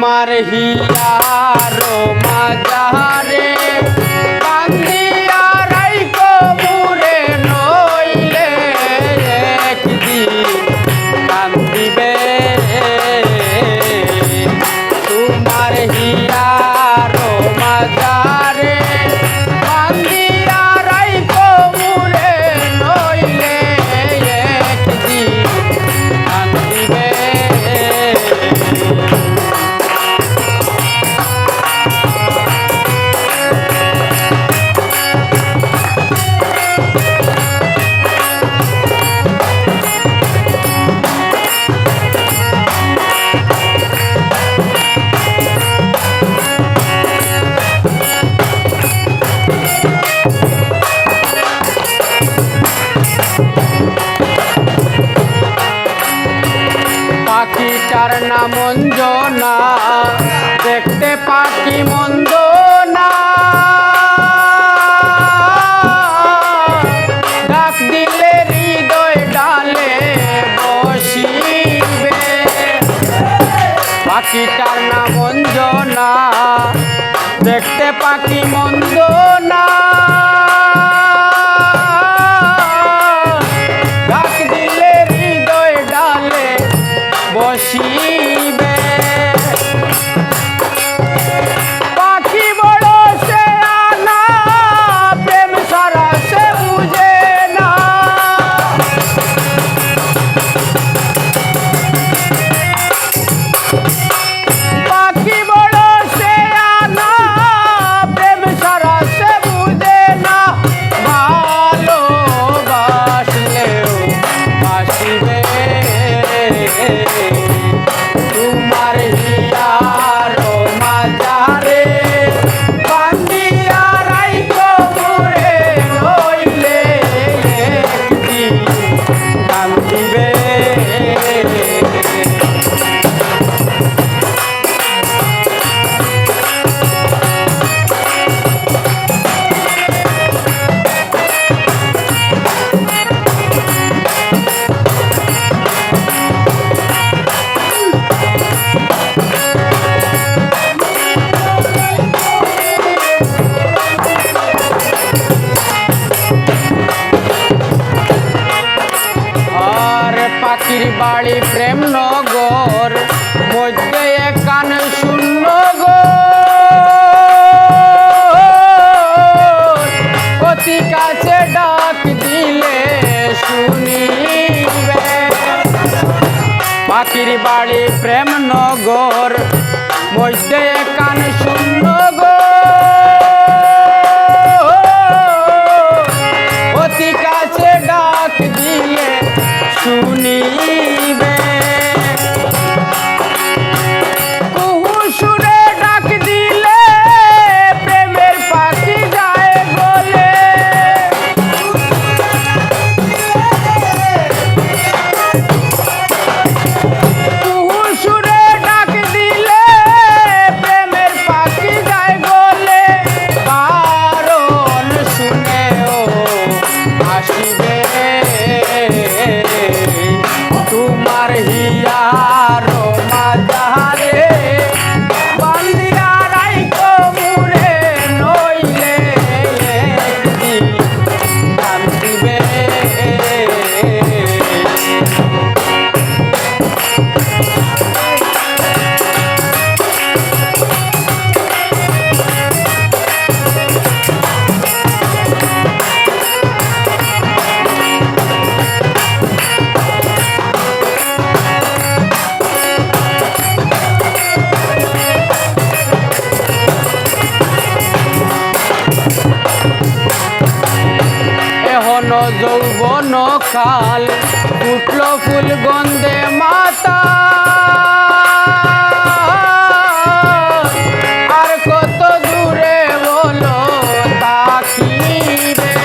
তোমার হিয়ার মাজারে পাখিটার নাম অঞ্জনা, দেখতে পাখি মন্দ না ডাক দিলে হৃদয় ডালে পাখিটার নাম অঞ্জনা, দেখতে পাখি মন্দ না 起 খালি প্রেম নগর মধ্যে একান শূন্য অতি কাছে ডাক দিলে শুনিবে। পাখির বাড়ি প্রেম নগর মধ্যে যৌবনকাল উঠল ফুল গন্ধে মাতা। আর কত দূরে বলো তাকিবে?